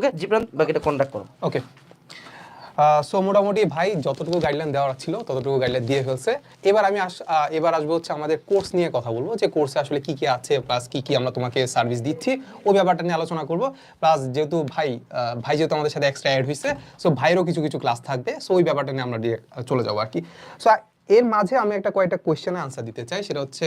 ওকে জিপ্রান বাকিটা কন্ট্যাক্ট করো। Okay so মোটামুটি ভাই যতটুকু গাইডলাইন দেওয়ার ছিল, ততটুকু গাইডলাইন দিয়ে ফেলছে। এবার আমি এবার আসব হচ্ছে আমাদের কোর্স নিয়ে কথা বলব, যে কোর্সে আসলে কি কি আছে প্লাস কি কি আমরা তোমাকে সার্ভিস দিচ্ছি, ওই ব্যাপারটা নিয়ে আলোচনা করব। প্লাস যেহেতু ভাই ভাই যেহেতু আমাদের সাথে এক্সট্রা অ্যাড হয়েছে সো ভাইয়েরও কিছু কিছু ক্লাস থাকবে সো ওই ব্যাপারটা নিয়ে আমরা চলে যাব আর কি। সো এর মাঝে আমি একটা কয়েকটা কোয়েশ্চেনে আনসার দিতে চাই, সেটা হচ্ছে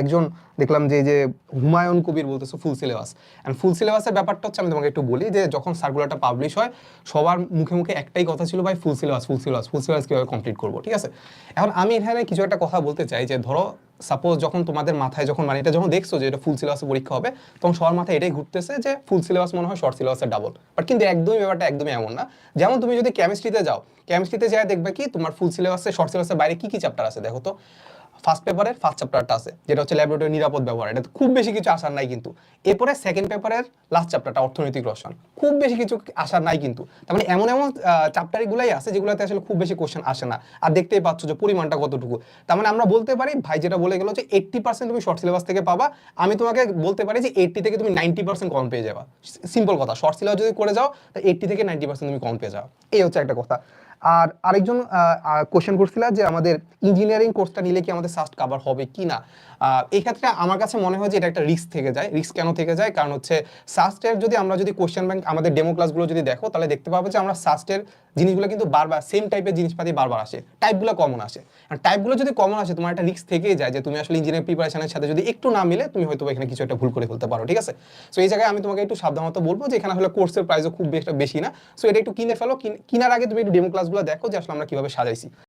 একজন, দেখলাম যে যে হুমায়ুন কবির বলতেছে ফুল সিলেবাস অ্যান্ড ফুল সিলেবাসের ব্যাপারটা হচ্ছে, আমি তোমাকে একটু বলি যে, যখন সার্কুলারটা পাবলিশ হয়, সবার মুখে মুখে একটাই কথা ছিল, ভাই full syllabus full syllabus full syllabus কীভাবে কমপ্লিট করব? ঠিক আছে? এখন আমি এখানে কিছু একটা কথা বলতে চাই যে, ধরো সাপোজ যখন তোমাদের মাথায় যখন মানে এটা যখন দেখছ যে এটা ফুল সিলেবাসে পরীক্ষা হবে, তখন সবার মাথায় এটাই ঘুরতেছে যে ফুল সিলেবাস মনে হয় শর্ট সিলেবাসের ডাবল বাট কিন্তু একদমই ব্যাপারটা একদমই এমন না। যেমন তুমি যদি কেমিস্ট্রিতে যাও কেমিস্ট্রিতে যাই দেখবে কি তোমার ফুল সিলেবাসে শর্ট সিলেবাসের বাইরে কি কি চ্যাপ্টার আছে দেখো তো? ফার্স্ট পেপারের ফার্স্ট চ্যাপ্টারটা আছে, যেটা হচ্ছে ল্যাবরেটরি নিরাপদ ব্যবহার। এটা খুব বেশি কিছু আসার নাই কিন্তু। এরপরে সেকেন্ড পেপারের লাস্ট চ্যাপ্টারটা অর্থনৈতিক রসায়ন। খুব বেশি কিছু আসার নাই কিন্তু। তার মানে এমন এমন চ্যাপ্টারগুলাই আছে যেগুলোতে আসলে খুব বেশি কোশ্চেন আসে না। আর দেখতেই পাচ্ছ যে পরিমাণটা কতটুকু। তার মানে আমরা বলতে পারি, ভাই যেটা বলে গেল যে এইট্টি পার্সেন্ট তুমি শর্ট সিলেবাস থেকে পাবা, আমি তোমাকে বলতে পারি যে এইট্টি থেকে তুমি নাইনটি পার্সেন্ট কম পেয়ে যাবা। সিম্পল কথা শর্ট সিলেবাস যদি করে যাও এইট্টি থেকে নাইনটি পার্সেন্ট তুমি কম পেয়ে যাও। এই হচ্ছে একটা কথা। আর আরেকজন কোশ্চেন করছিল যে আমাদের ইঞ্জিনিয়ারিং কোর্সটা নিলে কি আমাদের সাস্ট কাভার হবে কি না? আহ, এই ক্ষেত্রে আমার কাছে মনে হয় যে এটা একটা রিস্ক থেকে যায়। রিস্ক কেন থেকে যায়? কারণ হচ্ছে সাস্টের যদি আমরা যদি কোশ্চেন ব্যাংক আমাদের ডেমো ক্লাসগুলো যদি দেখো তাহলে দেখতে পাবো যে আমরা সাস্টের জিনিসগুলো কিন্তু বারবার সেম টাইপের জিনিসপাতি বারবার আসে। টাইপগুলো কমন আসে। আর টাইপগুলো যদি কমন আসে তোমার একটা রিস্ক থেকেই যায় যে তুমি আসলে ইঞ্জিনিয়ারিং প্রিপারেশনের সাথে যদি একটু না মিলে তুমি হয়তো এখানে কিছু একটা ভুল করে ফেলতে পারো ঠিক আছে? সো এই জায়গায় আমি তোমাকে একটু সাবধানত বলব যে এখানে আসলে কোর্সের প্রাইসও খুব বেশি না। সো এটা একটু কিনে ফেলো। কিন- কিনার আগে তুমি একটু ডেমো ক্লাসগুলো দেখো যে আসলে আমরা কীভাবে সাজাইছি।